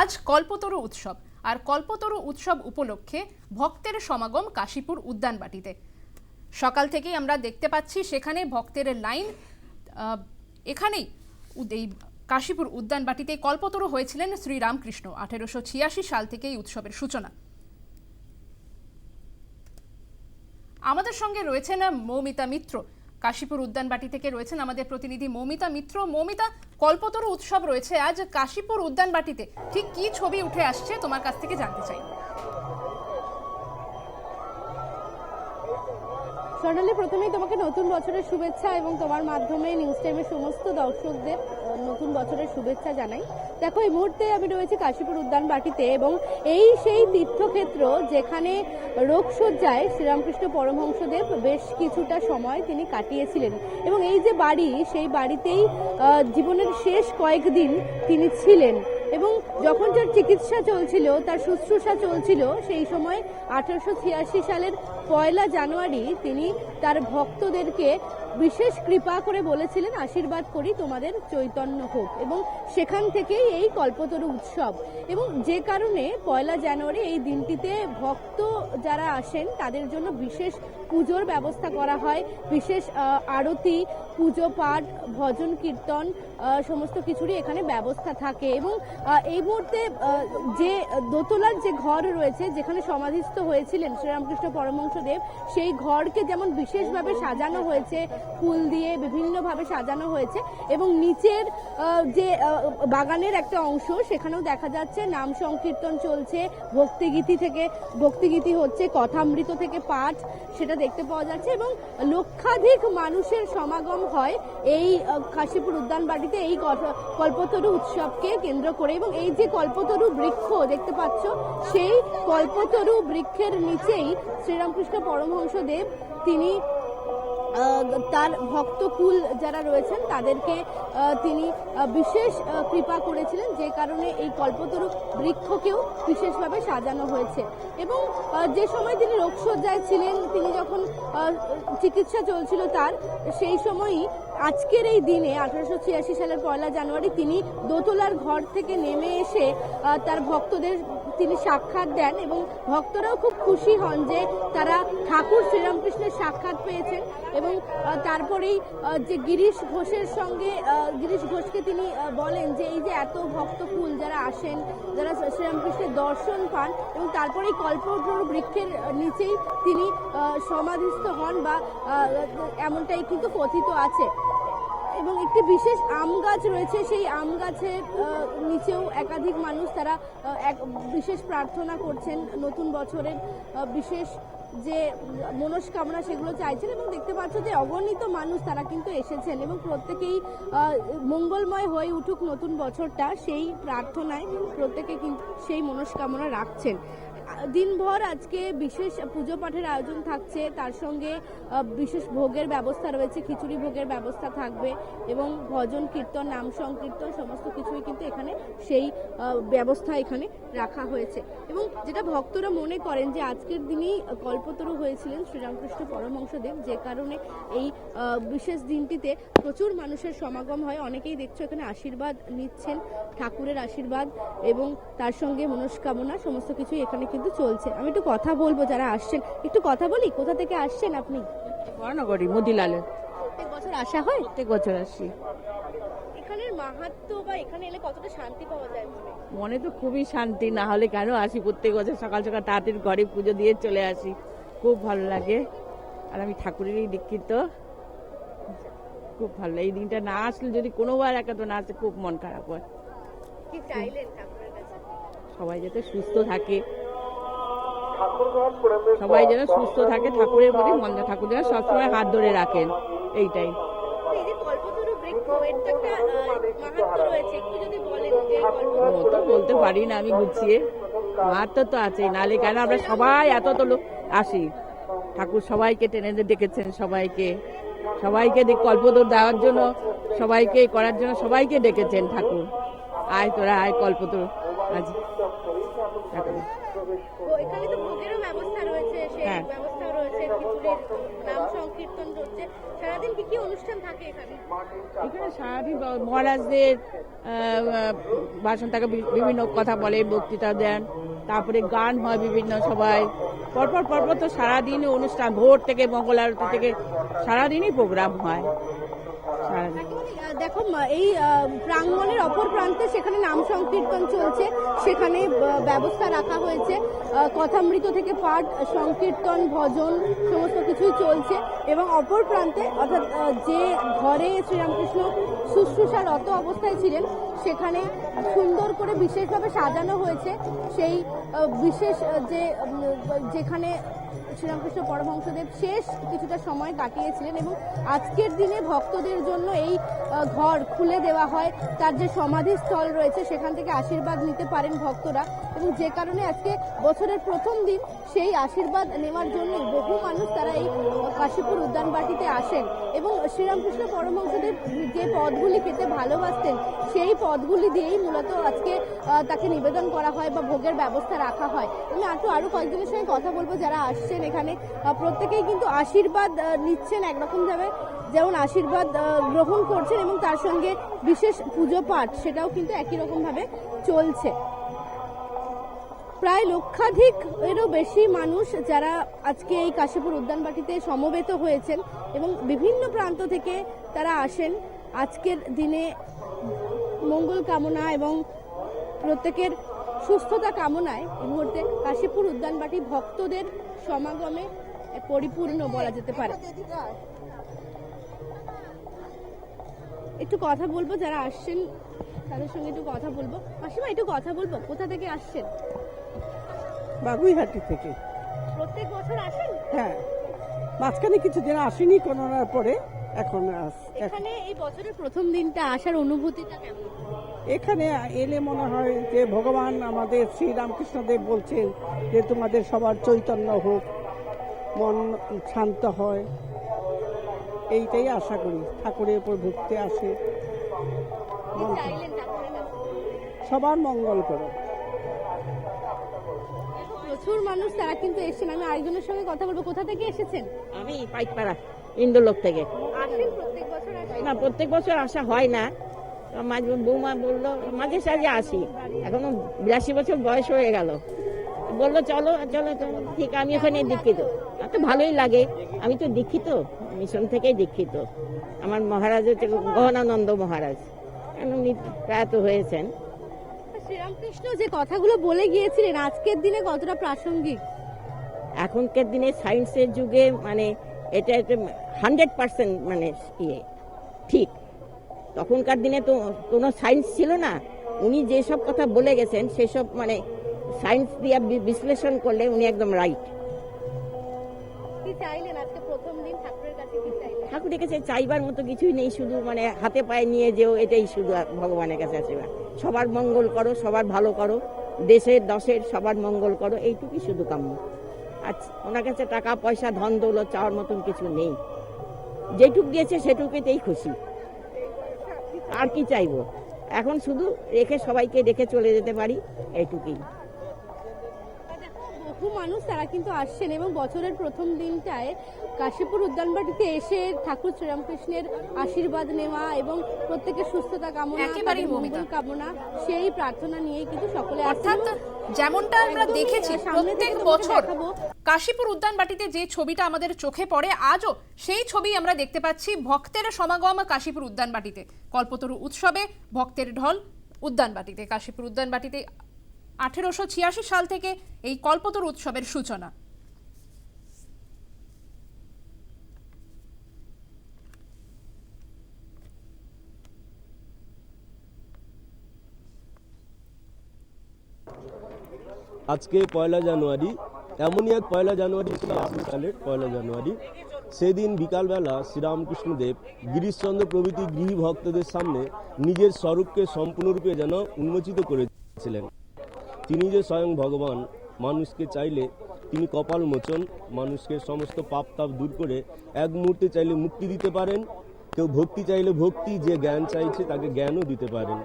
আজ কল্পতরু উৎসব। আর কল্পতরু উৎসব উপলক্ষে ভক্তের সমাগম কাশীপুর উদ্যানবাটিতে। সকাল থেকেই আমরা দেখতে পাচ্ছি সেখানে ভক্তের লাইন এখানেই এই কাশীপুর উদ্যানবাটিতে কল্পতরু হয়েছিলেন শ্রীরামকৃষ্ণ, আঠেরোশো ছিয়াশি সাল থেকে এই উৎসবের সূচনা। আমাদের সঙ্গে রয়েছেন মৌমিতা মিত্র কাশীপুর উদ্যানবাটি থেকে রয়েছেন আমাদের প্রতিনিধি মৌমিতা মিত্র। মৌমিতা, কল্পতরু উৎসব রয়েছে আজ কাশীপুর উদ্যানবাটিতে। ঠিক কি ছবি উঠে আসছে তোমার কাছ থেকে জানতে চাই। স্বর্ণালী প্রথমেই তোমাকে নতুন বছরের শুভেচ্ছা এবং তোমার মাধ্যমে নিউজ টাইমের সমস্ত দর্শকদের নতুন বছরের শুভেচ্ছা জানাই। দেখো, এই মুহূর্তে আমি রয়েছি কাশীপুর উদ্যান বাটিতে এবং এই সেই তীর্থক্ষেত্র যেখানে রোগসজ্জায় শ্রীরামকৃষ্ণ পরমহংসদেব বেশ কিছুটা সময় তিনি কাটিয়েছিলেন। এবং এই যে বাড়ি, সেই বাড়িতেই জীবনের শেষ কয়েকদিন তিনি ছিলেন। এবং যখন তার চিকিৎসা চলছিল, তার শুশ্রূষা চলছিল, সেই সময় আঠারোশো ছিয়াশি সালের পয়লা জানুয়ারি তিনি তার ভক্তদেরকে বিশেষ কৃপা করে বলেছিলেন, আশীর্বাদ করি তোমাদের চৈতন্য হোক। এবং সেখান থেকেই এই কল্পতরু উৎসব। এবং যে কারণে পয়লা জানুয়ারি এই দিনটিতে ভক্ত যারা আসেন, তাদের জন্য বিশেষ পুজোর ব্যবস্থা করা হয়। বিশেষ আরতি, পুজো পাঠ, ভজন কীর্তন সমস্ত কিছুরই এখানে ব্যবস্থা থাকে। এবং এই মুহূর্তে যে দোতলার যে ঘর রয়েছে, যেখানে সমাধিস্থ হয়েছিলেন শ্রীরামকৃষ্ণ পরমহংসদেব, সেই ঘরকে যেমন বিশেষভাবে সাজানো হয়েছে ফুল দিয়ে বিভিন্নভাবে সাজানো হয়েছে এবং নিচের যে বাগানের একটা অংশ, সেখানেও দেখা যাচ্ছে নাম সংকীর্তন চলছে, ভক্তিগীতি থেকে, ভক্তিগীতি হচ্ছে, কথামৃত থেকে পাঠ, সেটা দেখতে পাওয়া যাচ্ছে এবং লক্ষাধিক মানুষের সমাগম হয় এই কাশীপুর উদ্যানবাটিতে এই ক- কল্পতরু উৎসবকে কেন্দ্র করে এবং এই যে কল্পতরু বৃক্ষ দেখতে পাচ্ছ, সেই কল্পতরু বৃক্ষের নিচেই শ্রীরামকৃষ্ণ পরমহংসদেব, তিনি তার ভক্তকুল যারা রয়েছেন, তাদেরকে তিনি বিশেষ কৃপা করেছিলেন যে কারণে এই কল্পতরু বৃক্ষকেও বিশেষভাবে সাজানো হয়েছে। এবং যে সময় তিনি রোগসজ্জায় ছিলেন, তিনি যখন চিকিৎসা চলছিল তার, সেই সময়ই আজকের এই দিনে, আঠারোশো ছিয়াশি সালের পয়লা জানুয়ারি, তিনি দোতলার ঘর থেকে নেমে এসে তার ভক্তদের তিনি সাক্ষাৎ দেন এবং ভক্তরাও খুব খুশি হন যে তারা ঠাকুর শ্রীরামকৃষ্ণের সাক্ষাৎ পেয়েছেন এবং তারপরেই যে গিরিশ ঘোষের সঙ্গে গিরিশ ঘোষকে তিনি বলেন যে এই যে এত ভক্তকুল যারা আসেন, যারা শ্রীরামকৃষ্ণের দর্শন পান এবং তারপরেই কল্পতরু বৃক্ষের নিচেই তিনি সমাধিস্থ হন বা এমনটাই কিন্তু কথিত আছে। এবং একটি বিশেষ আম গাছ রয়েছে। সেই আম গাছের নিচেও একাধিক মানুষ তারা এক বিশেষ প্রার্থনা করছেন নতুন বছরের বিশেষ যে মনস্কামনা সেগুলো চাইছেন এবং দেখতে পাচ্ছ যে অগণিত মানুষ তারা কিন্তু এসেছেন এবং প্রত্যেকেই মঙ্গলময় হয়ে উঠুক নতুন বছরটা, সেই প্রার্থনায় প্রত্যেকে কিন্তু সেই মনস্কামনা রাখছেন। দিনভর আজকে বিশেষ পুজো পাঠের আয়োজন থাকছে। তার সঙ্গে বিশেষ ভোগের ব্যবস্থা রয়েছে, খিচুড়ি ভোগের ব্যবস্থা থাকবে এবং ভজন, কীর্তন, নাম সংকীর্তন, সমস্ত কিছুই কিন্তু এখানে সেই ব্যবস্থা এখানে রাখা হয়েছে। এবং যেটা ভক্তরা মনে করেন যে আজকের দিনেই কল্পতরু হয়েছিলেন শ্রীরামকৃষ্ণ পরমহংসদেব, যে কারণে এই বিশেষ দিনটিতে প্রচুর মানুষের সমাগম হয়। অনেকেই দেখছ এখানে আশীর্বাদ নিচ্ছেন, ঠাকুরের আশীর্বাদ এবং তার সঙ্গে মনস্কামনা, সমস্ত কিছুই এখানে কিন্তু চলছে। আমি একটু কথা বলব যারা আসছেন। একটু কথা বলি? কোথা থেকে আসছেন আপনি? বর্ণগরী মতিলালের প্রত্যেক বছর আসা হয়? প্রত্যেক বছর আসি। এখানের মাহাত্ম বা এখানে এলে কতটা শান্তি পাওয়া যায় মনে? তো খুবই শান্তি না হলে কেন আসি? প্রত্যেক বছর সকাল সকাল তাড়াতাড়ি ঘরে পুজো দিয়ে চলে আসি। খুব ভালো লাগে। আর আমি ঠাকুরেরই দীক্ষিত। খুব ভালো লাগে। এই দিনটা না আসলে যদি কোনোবার একা তো না আসে খুব মন খারাপ হয়। কি চাইলেন ঠাকুরের কাছে? সবাই যাতে সুস্থ থাকে। সবাই যেন সুস্থ থাকে ঠাকুরের প্রতি মন ঠাকুর যেন সবসময় হাত ধরে রাখেন। এইটাই। তো বলতে পারি না আমি গুছিয়ে মাহাত্ম তো আছে নালে কেন আমরা সবাই এত তো লোক আসি? ঠাকুর সবাইকে টেনে ডেকেছেন সবাইকে। সবাইকে কল্পতর দেওয়ার জন্য সবাইকে করার জন্য সবাইকে ডেকেছেন ঠাকুর। আয় তোরা আয় কল্পতর। আজ ঠাকুর। ও, এখানে তো নাম সংকীর্তন চলছে সারাদিন কি কি অনুষ্ঠান থাকে এখানে? এখানে সারাদিন মহারাজদের ভাষণ থাকে বি- বিভিন্ন কথা বলে বক্তৃতা দেন। তারপরে গান হয় বিভিন্ন সবাই। পরপর পরপর তো সারাদিন অনুষ্ঠান ভোর থেকে মঙ্গল আরতি থেকে সারাদিনই প্রোগ্রাম হয়। দেখো এই প্রাঙ্গণের অপর প্রান্তে সেখানে নাম সংকীর্তন চলছে। সেখানে ব্যবস্থা রাখা হয়েছে। কথামৃত থেকে পাঠ, সংকীর্তন, ভজন, সমস্ত কিছুই চলছে এবং অপর প্রান্তে, অর্থাৎ যে ঘরে শ্রীরামকৃষ্ণ শুশ্রূষারত অবস্থায় ছিলেন, সেখানে সুন্দর করে বিশেষভাবে সাজানো হয়েছে। সেই বিশেষ যে যেখানে শ্রীরামকৃষ্ণ পরমহংসদেব শেষ কিছুটা সময় কাটিয়েছিলেন এবং আজকের দিনে ভক্তদের জন্য এই ঘর খুলে দেওয়া হয়। তার যে সমাধিস্থল রয়েছে, সেখান থেকে আশীর্বাদ নিতে পারেন ভক্তরা। এবং যে কারণে আজকে বছরের প্রথম দিন, সেই আশীর্বাদ নেওয়ার জন্য বহু মানুষ তারা এই কাশীপুর উদ্যানবাটিতে আসেন। এবং শ্রীরামকৃষ্ণ পরমহংসদেব যে পদগুলি খেতে ভালোবাসতেন, সেই পদগুলি দিয়েই মূলত আজকে তাকে নিবেদন করা হয় বা ভোগের ব্যবস্থা রাখা হয়। আমি আরও আরও কয়েকজনের সঙ্গে কথা বলব, যারা আসছেন এখানে। প্রত্যেকেই কিন্তু আশীর্বাদ নিচ্ছেন একরকম ভাবে। যেমন আশীর্বাদ গ্রহণ করছেন এবং তার সঙ্গে বিশেষ পুজো পাঠ, সেটাও কিন্তু একই রকম ভাবে চলছে। প্রায় লক্ষাধিক এরও বেশি মানুষ যারা আজকে এই কাশীপুর উদ্যানবাটিতে সমবেত হয়েছেন এবং বিভিন্ন প্রান্ত থেকে তারা আসেন। আজকের দিনে মঙ্গল কামনা এবং প্রত্যেকের সুস্থতা কামনায় এই মুহূর্তে কাশীপুর উদ্যানবাটি ভক্তদের সমাগমে পরিপূর্ণ বলা যেতে পারে। একটু কথা বলব যারা আসছেন তাদের সঙ্গে একটু কথা বলব। মাসিমা একটু কথা বলব কোথা থেকে আসছেন? বাগুইহাটি থেকে। প্রত্যেক বছর আসেন? হ্যাঁ। মাঝখানে কিছু কিছুদিন আসেনি করোনার পরে। এখন এখানে এই বছরের প্রথম দিনটা আসার অনুভূতিটা কেমন? এখানে এলে মনে হয় যে ভগবান আমাদের শ্রীরামকৃষ্ণদেব বলছেন যে তোমাদের সবার চৈতন্য হোক মন শান্ত হয়। এইটাই আশা করি ঠাকুরের উপর ভক্তি আসে? সবার মঙ্গল করো প্রচুর মানুষ তারা কিন্তু এসেছেন। আমি আরেকজনের সঙ্গে কথা বলব। কোথা থেকে এসেছেন? আমি পাইকপাড়া। ইন্দোলোক থেকে। না প্রত্যেক বছর আসা হয় না। মাঝে বৌমা বলল মাঝে সাঝে আসি। এখনও বিরাশি বছর বয়স হয়ে গেল। বলল চলো চলো চলো ঠিক আমি ওখানে দীক্ষিত। তো ভালোই লাগে। আমি তো দীক্ষিত মিশন থেকেই দীক্ষিত। আমার মহারাজ হচ্ছে গহনানন্দ মহারাজ। উনি প্রয়াত হয়েছেন? শ্রীরামকৃষ্ণ যে কথাগুলো বলে গিয়েছিলেন আজকের দিনে কতটা প্রাসঙ্গিক? এখনকার দিনে সায়েন্সের যুগে মানে এটা হান্ড্রেড পার্সেন্ট মানে ইয়ে ঠিক। তখনকার দিনে তো কোনো সায়েন্স ছিল না। উনি যেসব কথা বলে গেছেন সেসব মানে সায়েন্স দিয়ে বিশ্লেষণ করলে উনি একদম রাইট। ঠাকুরের কাছে চাইবার মতো কিছুই নেই শুধু মানে হাতে পায়ে নিয়ে যেও এটাই শুধু ভগবানের কাছে আছে সবার মঙ্গল করো সবার ভালো করো দেশের দশের সবার মঙ্গল করো এইটুকুই শুধু কাম্য। আর ওনার কাছে টাকা, পয়সা, ধন, দৌলত চাওয়ার মতন কিছু নেই। যেটুক দিয়েছে সেটুকুতেই খুশি। আর কি চাইব? এখন শুধু রেখে সবাইকে রেখে চলে যেতে পারি, এইটুকুই। বহু মানুষ তারা কিন্তু আসছেন এবং বছরের প্রথম দিনটায় কাশীপুর উদ্যানবাটিতে এসে ঠাকুর শ্রীরামকৃষ্ণের আশীর্বাদ নেওয়া এবং প্রত্যেকের সুস্থতা কামনা একেবারেই মঙ্গল কামনা সেই প্রার্থনা নিয়ে কিন্তু সকলে আসছেন। অর্থাৎ যেমনটা আমরা দেখেছি প্রত্যেক বছর। কাশীপুর উদ্যানবাটিতে যে ছবিটা আমাদের চোখে পড়ে আজও সেই ছবি আমরা দেখতে পাচ্ছি ভক্তের সমাগম কাশীপুর উদ্যানবাটিতে কল্পতরু উৎসবে ভক্তের ঢল উদ্যানবাটিতে কাশীপুর উদ্যানবাটিতে আঠেরোশো ছিয়াশি সাল থেকে এই কল্পতরু উৎসবের সূচনা। আজকে পয়লা জানুয়ারি, এমনই এক পয়লা জানুয়ারি ছিল সালের পয়লা জানুয়ারি। সেদিন বিকালবেলা শ্রীরামকৃষ্ণদেব গিরিশচন্দ্র প্রভৃতি গৃহী ভক্তদের সামনে নিজের স্বরূপকে সম্পূর্ণরূপে যেন উন্মোচিত করেছিলেন তিনি যে স্বয়ং ভগবান, মানুষকে চাইলে তিনি কপাল মোচন, মানুষকে সমস্ত পাপ তাপ দূর করে এক মুহূর্তে চাইলে মুক্তি দিতে পারেন। কেউ ভক্তি চাইলে ভক্তি, যে জ্ঞান চাইছে তাকে জ্ঞানও দিতে পারেন।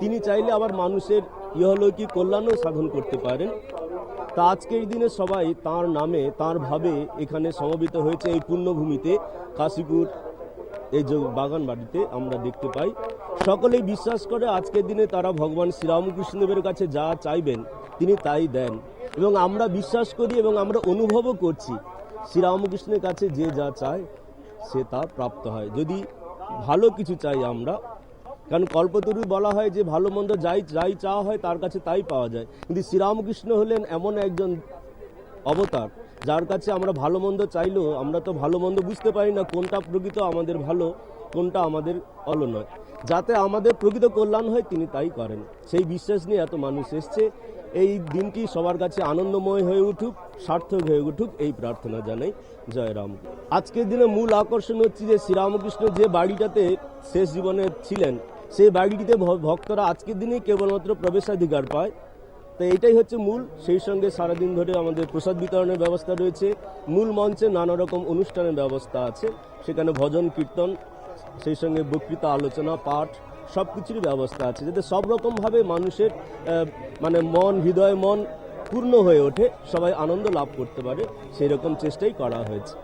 তিনি চাইলে আবার মানুষের ইহলৌকিক কল্যাণও সাধন করতে পারেন। তা আজকের দিনে সবাই তার নামে, তার ভাবে এখানে সমবেত হয়েছে এই পুণ্যভূমিতে কাশীপুর এই যে বাগান বাড়িতে আমরা দেখতে পাই। সকলেই বিশ্বাস করে আজকের দিনে তারা ভগবান শ্রীরামকৃষ্ণদেবের কাছে যা চাইবেন, তিনি তাই দেন। এবং আমরা বিশ্বাস করি এবং আমরা অনুভবও করছি, শ্রীরামকৃষ্ণের কাছে যে যা চায়, সে তা প্রাপ্ত হয়। যদি ভালো কিছু চাই আমরা, কারণ কল্পতরু বলা হয় যে ভালো মন্দ যাই যাই চাওয়া হয় তার কাছে তাই পাওয়া যায়। কিন্তু শ্রীরামকৃষ্ণ হলেন এমন একজন অবতার, যার কাছে আমরা ভালো মন্দ চাইলেও আমরা তো ভালো মন্দ বুঝতে পারি না কোনটা প্রকৃত আমাদের ভালো। কোনটা আমাদের অল নয় যাতে আমাদের প্রকৃত কল্যাণ হয়, তিনি তাই করেন। সেই বিশ্বাস নিয়ে এত মানুষ এসছে। এই দিনটি সবার কাছে আনন্দময় হয়ে উঠুক, সার্থক হয়ে উঠুক, এই প্রার্থনা জানাই জয় রাম। আজকের দিনে মূল আকর্ষণ হচ্ছে যে শ্রীরামকৃষ্ণ যে বাড়িটাতে শেষ জীবনে ছিলেন, সেই বাড়িটিতে ভক্তরা আজকের দিনেই কেবলমাত্র প্রবেশাধিকার পায়। তো এটাই হচ্ছে মূল। সেই সঙ্গে সারাদিন ধরে আমাদের প্রসাদ বিতরণের ব্যবস্থা রয়েছে। মূল মঞ্চে নানা রকম অনুষ্ঠানের ব্যবস্থা আছে। সেখানে ভজন, কীর্তন সেই সঙ্গে বক্তৃতা, আলোচনা, পাঠ সব কিছুরই ব্যবস্থা আছে, যাতে সব রকমভাবে মানুষের মানে মন, হৃদয়, মন পূর্ণ হয়ে ওঠে, সবাই আনন্দ লাভ করতে পারে সেই রকম চেষ্টাই করা হয়েছে।